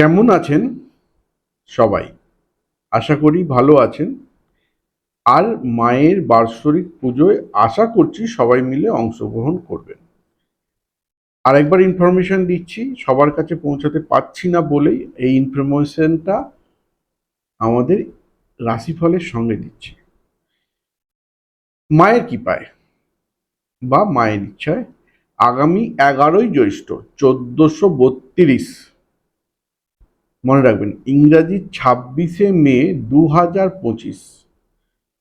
কেমন আছেন সবাই? আশা করি ভালো আছেন। আর মায়ের বার্ষরিক পুজোয় আশা করছি সবাই মিলে অংশগ্রহণ করবেন। আর একবার ইনফরমেশন দিচ্ছি, সবার কাছে পৌঁছাতে পারছি না বলেই এই ইনফরমেশনটা আমাদের রাশিফলের সঙ্গে দিচ্ছি। মায়ের কৃপায় বা মায়ের ইচ্ছায় আগামী এগারোই জ্যৈষ্ঠ চোদ্দোশো বত্রিশ মনে রাখবেন, ইংরাজি ছাব্বিশে মে দু হাজার পঁচিশ।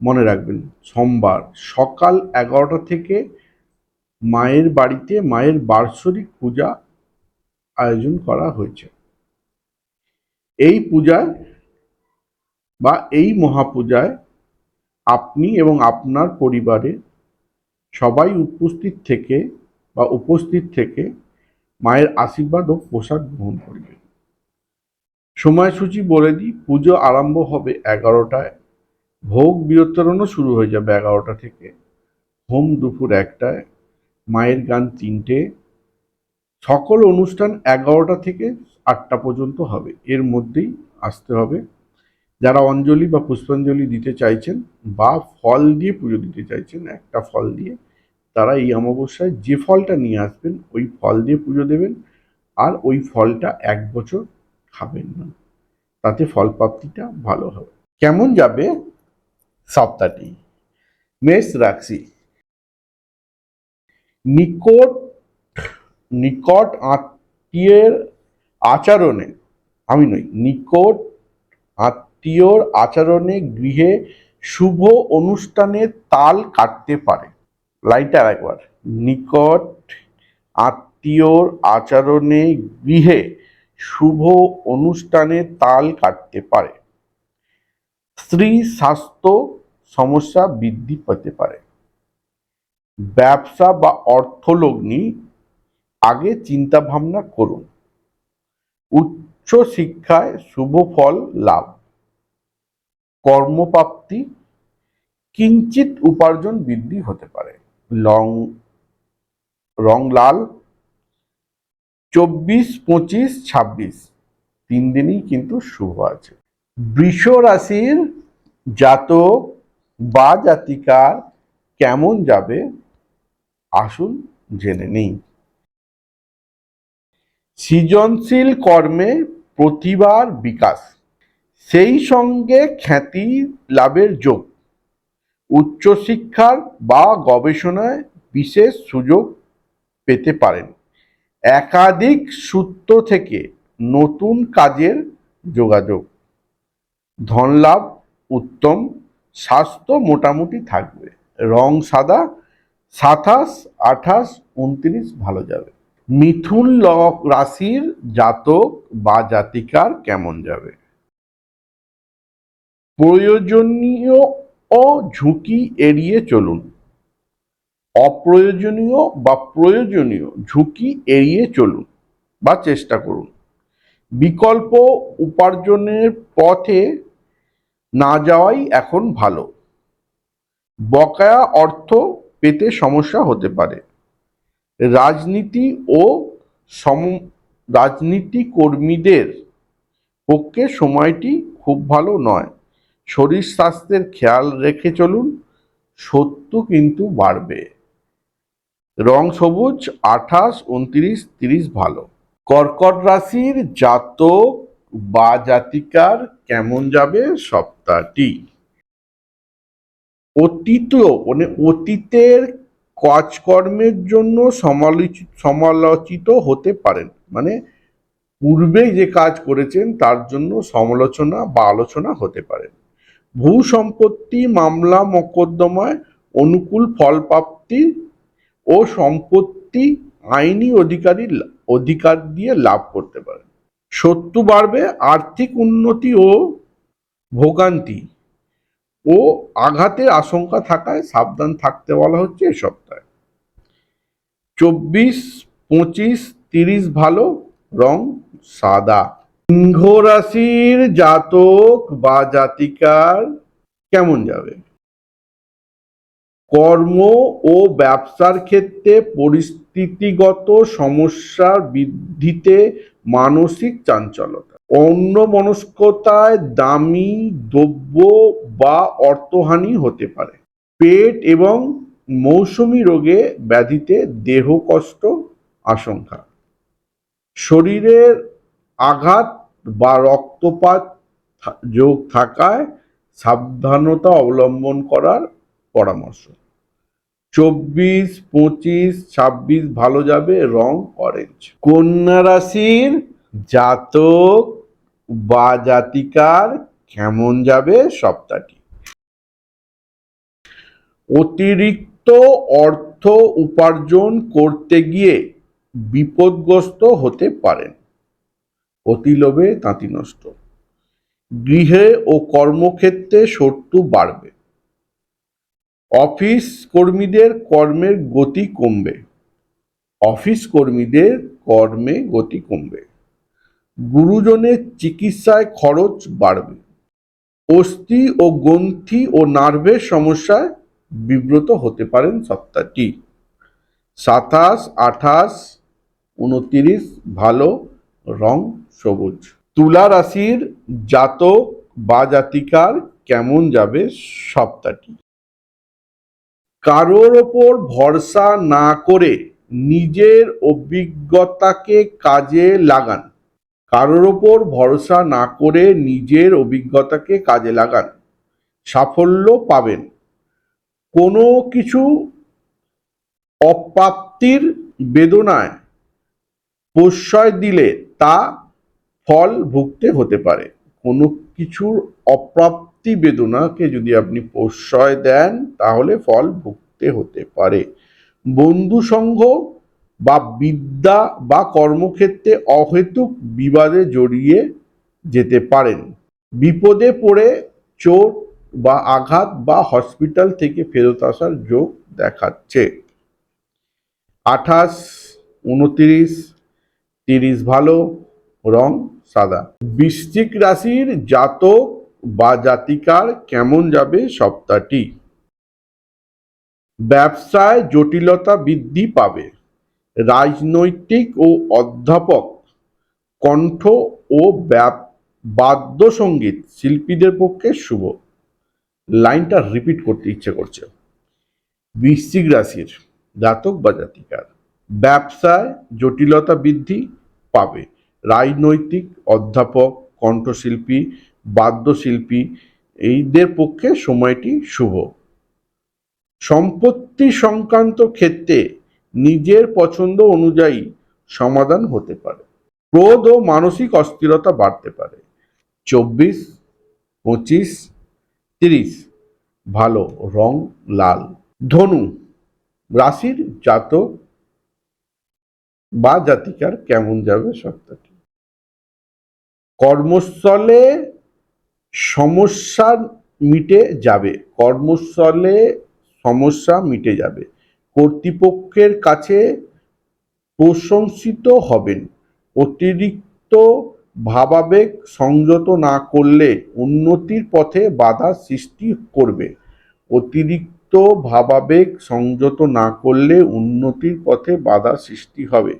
মনে রাখবেন, সোমবার সকাল এগারোটা থেকে মায়ের বাড়িতে মায়ের বার্ষরিক পূজা আয়োজন করা হয়েছে। এই পূজায় বা এই মহাপূজায় আপনি এবং আপনার পরিবারে সবাই উপস্থিত থেকে বা উপস্থিত থেকে মায়ের আশীর্বাদ ও প্রসাদ গ্রহণ করবেন। সময়সূচি বলে দিই, পুজো আরম্ভ হবে এগারোটায়। ভোগ বিতরণও শুরু হয়ে যাবে এগারোটা থেকে। হোম দুপুর একটায়, মায়ের গান তিনটে। সকল অনুষ্ঠান এগারোটা থেকে আটটা পর্যন্ত হবে। এর মধ্যেই আসতে হবে। যারা অঞ্জলি বা পুষ্পাঞ্জলি দিতে চাইছেন বা ফল দিয়ে পুজো দিতে চাইছেন, একটা ফল দিয়ে, তারা এই অমাবস্যায় যে ফলটা নিয়ে আসবেন, ওই ফল দিয়ে পুজো দেবেন। আর ওই ফলটা এক বছর খাবেন না। তাতে ফল প্রাপ্তিটা ভালো হবে। কেমন যাবে? সপ্তাহটি। মেষ রাশি। নিকট নিকট আত্মীয়ের আচরণে, আমি নই, নিকট আত্মীয়র আচরণে গৃহে শুভ অনুষ্ঠানের তাল কাটতে পারে। লাইটার একবার নিকট আত্মীয়র আচরণে গৃহে শুভ অনুষ্ঠানে তাল কাটতে পারে। স্ত্রী স্বাস্থ্য সমস্যা বৃদ্ধি পেতে পারে। ব্যবসা বা অর্থলগ্নি, আগে চিন্তা ভাবনা করুন। উচ্চ শিক্ষায় শুভ ফল লাভ। কর্মপ্রাপ্তি কিঞ্চিত উপার্জন বৃদ্ধি হতে পারে। লং, রং লাল চব্বিশ, পঁচিশ, ছাব্বিশ। তিন দিনই কিন্তু শুভ আছে। বৃষ রাশির জাতক বা জাতিকার কেমন যাবে? আসুন জেনে নেই। সৃজনশীল কর্মে প্রতিভার বিকাশ। সেই সঙ্গে খ্যাতি লাভের যোগ। উচ্চশিক্ষার বা গবেষণায় বিশেষ সুযোগ পেতে পারেন। একাধিক সূত্র থেকে নতুন কাজের যোগাযোগ। ধনলাভ উত্তম, স্বাস্থ্য মোটামুটি থাকবে। রং সাদা, সাতাশ, আঠাশ, উনত্রিশ ভালো যাবে। মিথুন রাশির জাতক বা জাতিকার কেমন যাবে? প্রয়োজনীয় ও ঝুঁকি এড়িয়ে চলুন। অপ্রয়োজনীয় বা প্রয়োজনীয় ঝুঁকি এড়িয়ে চলুন বা চেষ্টা করুন। বিকল্প উপার্জনের পথে না যাওয়াই এখন ভালো। বকেয়া অর্থ পেতে সমস্যা হতে পারে। রাজনীতি ও সম, রাজনীতি কর্মীদের পক্ষে সময়টি খুব ভালো নয়। শরীর স্বাস্থ্যের খেয়াল রেখে চলুন, সত্য কিন্তু বাড়বে। রং সবুজ, আঠাশ, উনত্রিশ, তিরিশ ভালো। কর্কট রাশির জাতক বা জাতিকার কেমন যাবে সপ্তাহটি? অতীত মানে অতীতের কাজকর্মের জন্য সমালোচিত সমালোচিত হতে পারেন। মানে পূর্বে যে কাজ করেছেন, তার জন্য সমালোচনা বা আলোচনা হতে পারে। ভূ সম্পত্তি মামলা, মোকদ্দমায় অনুকূল ফল প্রাপ্তি ও সম্পত্তি আইনি অধিকারী অধিকার দিয়ে লাভ করতে পারেন শত্রু বাড়বে, আর্থিক উন্নতি ও ভোগান্তি। ও আঘাতের আশঙ্কা থাকায় সাবধান থাকতে বলা হচ্ছে এ সপ্তাহে। চব্বিশ, পঁচিশ, তিরিশ ভালো, রং সাদা। সিংহ রাশির জাতক বা জাতিকার কেমন যাবে? কর্ম ও ব্যবসার ক্ষেত্রে পরিস্থিতিগত সমস্যার বৃদ্ধিতে মানসিক চাঞ্চলতা। অন্য মনস্কতায় দামি দ্রব্য বা অর্থহানি হতে পারে। পেট এবং মৌসুমি রোগে ব্যাধিতে দেহ কষ্ট আশঙ্কা। শরীরের আঘাত বা রক্তপাত যোগ থাকায় সাবধানতা অবলম্বন করার পরামর্শ। চব্বিশ, পঁচিশ, ছাব্বিশ ভালো যাবে, রং অরেঞ্জ কন্যা রাশির জাতক বা জাতিকার কেমন যাবে সপ্তাহটি? অতিরিক্ত অর্থ উপার্জন করতে গিয়ে বিপদগ্রস্ত হতে পারেন। অতি লোভে তাঁতি নষ্ট। গৃহে ও কর্মক্ষেত্রে শত্রু বাড়বে। অফিস কর্মীদের কর্মের গতি কমবে। অফিস কর্মীদের কর্মে গতি কমবে। গুরুজনের চিকিৎসায় খরচ বাড়বে। অস্থি ও গ্রন্থি ও নার্ভের সমস্যায় বিব্রত হতে পারেন সপ্তাহটি। সাতাশ, আঠাশ, উনতিরিশ, ভালো, রং, সবুজ। তুলা রাশির জাতক বা জাতিকার কেমন যাবে সপ্তাহটি? কারোর ওপর ভরসা না করে নিজের অভিজ্ঞতাকে কাজে লাগান। কারোর ওপর ভরসা না করে নিজের অভিজ্ঞতাকে কাজে লাগান। সাফল্য পাবেন। কোনো কিছু অপ্রাপ্তির বেদনায় প্রশ্রয় দিলে তা ফল ভুগতে হতে পারে। কোনো কিছুর অপ্রাপ্তি বেদনাকে যদি আপনি প্রশ্রয় দেন, তাহলে ফল ভুগতে হতে পারে। বন্ধু সংঘ বা বিদ্যা বা কর্মক্ষেত্রে অহেতুক বিবাদে জড়িয়ে যেতে পারেন। বিপদে পড়ে চোট বা আঘাত বা হসপিটাল থেকে ফেরত আসার যোগ দেখাচ্ছে। আঠাশ, উনত্রিশ, তিরিশ ভালো, রং সাদা। বৃশ্চিক রাশির জাতক বা জাতিকার কেমন যাবে সপ্তাহটি? ব্যবসায় জটিলতা বৃদ্ধি পাবে। রাজনৈতিক ও অধ্যাপক, কণ্ঠ ও ব্যাপ- বাদ্যসঙ্গীত শিল্পীদের পক্ষে শুভ। লাইনটা রিপিট করতে ইচ্ছে করছে। বৃশ্চিক রাশির জাতক বা জাতিকার ব্যবসায় জটিলতা বৃদ্ধি পাবে। রাজনৈতিক অধ্যাপক, কণ্ঠশিল্পী বাদ্যশিল্পী, এইদের পক্ষে সময়টি শুভ। সম্পত্তি সংক্রান্ত ক্ষেত্রে নিজের পছন্দ অনুযায়ী সমাধান হতে পারে। ক্রোধ ও মানসিক অস্থিরতা বাড়তে পারে। চব্বিশ, পঁচিশ, তিরিশ, ভালো, রং, লাল। ধনু, রাশির জাতক বা জাতিকার কেমন যাবে সপ্তাহটি? কর্মস্থলে সমস্যা মিটে যাবে, কর্মস্থলে সমস্যা মিটে যাবে। কর্তৃপক্ষের কাছে প্রশংসিত হবেন। অতিরিক্ত ভাবাবেগ সংযত না করলে উন্নতির পথে বাধা সৃষ্টি করবে। অতিরিক্ত ভাবাবেগ সংযত না করলে উন্নতির পথে বাধা সৃষ্টি হবে।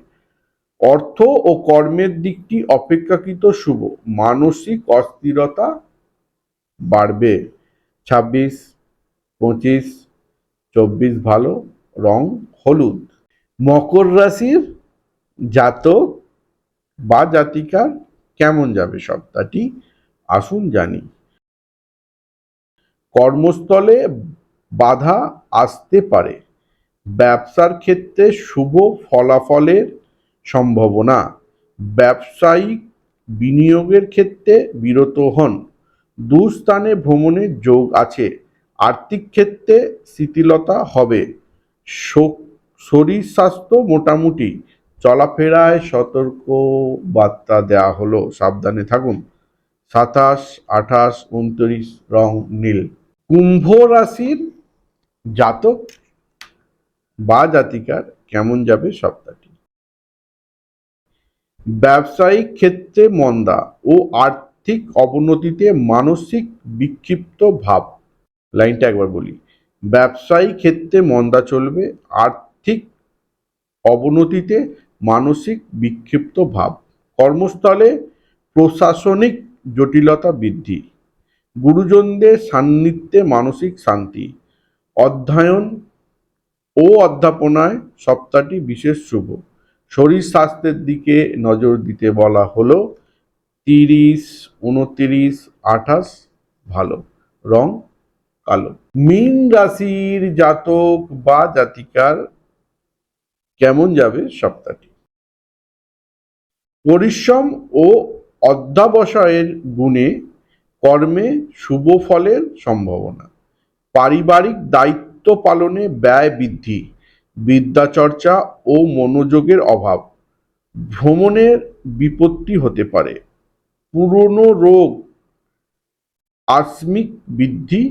অর্থ ও কর্মের দিকটি অপেক্ষাকৃত শুভ। মানসিক অস্থিরতা বাড়বে। ছাব্বিশ, পঁচিশ, চব্বিশ ভালো, রং হলুদ। মকর রাশির জাতক বা জাতিকার কেমন যাবে সপ্তাহটি? আসুন জানি। কর্মস্থলে বাধা আসতে পারে। ব্যবসার ক্ষেত্রে শুভ ফলাফলের সম্ভাবনা। ব্যবসায়িক বিনিয়োগের ক্ষেত্রে বিরত হন। দুস্থানে ভ্রমণের যোগ আছে। আর্থিক ক্ষেত্রে শিথিলতা হবে। শরীর স্বাস্থ্য মোটামুটি। চলাফেরায় সতর্ক বার্তা দেওয়া হলো। সাবধানে থাকুন। সাতাশ, আঠাশ, উনত্রিশ, রং নীল। কুম্ভ রাশির জাতক বা জাতিকার কেমন যাবে সপ্তাহটি? ব্যবসায়িক ক্ষেত্রে মন্দা ও আর্থিক অবনতিতে মানসিক বিক্ষিপ্ত ভাব। লাইনটা একবার বলি। ব্যবসায়ী ক্ষেত্রে মন্দা চলবে, আর্থিক অবনতিতে মানসিক বিক্ষিপ্ত ভাব। কর্মস্থলে প্রশাসনিক জটিলতা বৃদ্ধি। গুরুজনদের সান্নিধ্যে মানসিক শান্তি। অধ্যয়ন ও অধ্যাপনায় সপ্তাহটি বিশেষ শুভ। শরীর স্বাস্থ্যের দিকে নজর দিতে বলা হলো। তিরিশ, উনতিরিশ, আঠাশ, ভালো। রং কালো। মীন রাশির জাতক বা জাতিকার কেমন যাবে সপ্তাহটি? পরিশ্রম ও অধ্যাবসায়ের গুণে কর্মে শুভ ফলের সম্ভাবনা। পারিবারিক দায়িত্ব পালনে ব্যয় বৃদ্ধি, বিদ্যাচর্চা ও মনোযোগের অভাব, ভ্রমণের বিপত্তি হতে পারে। পুরনো রোগ আসমিক বৃদ্ধি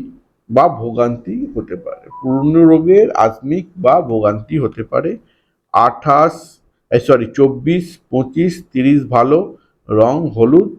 বা ভোগান্তি হতে পারে। পুরনো রোগের আসমিক বা ভোগান্তি হতে পারে। আঠাশ সরি চব্বিশ, পঁচিশ, তিরিশ ভালো, রং হলুদ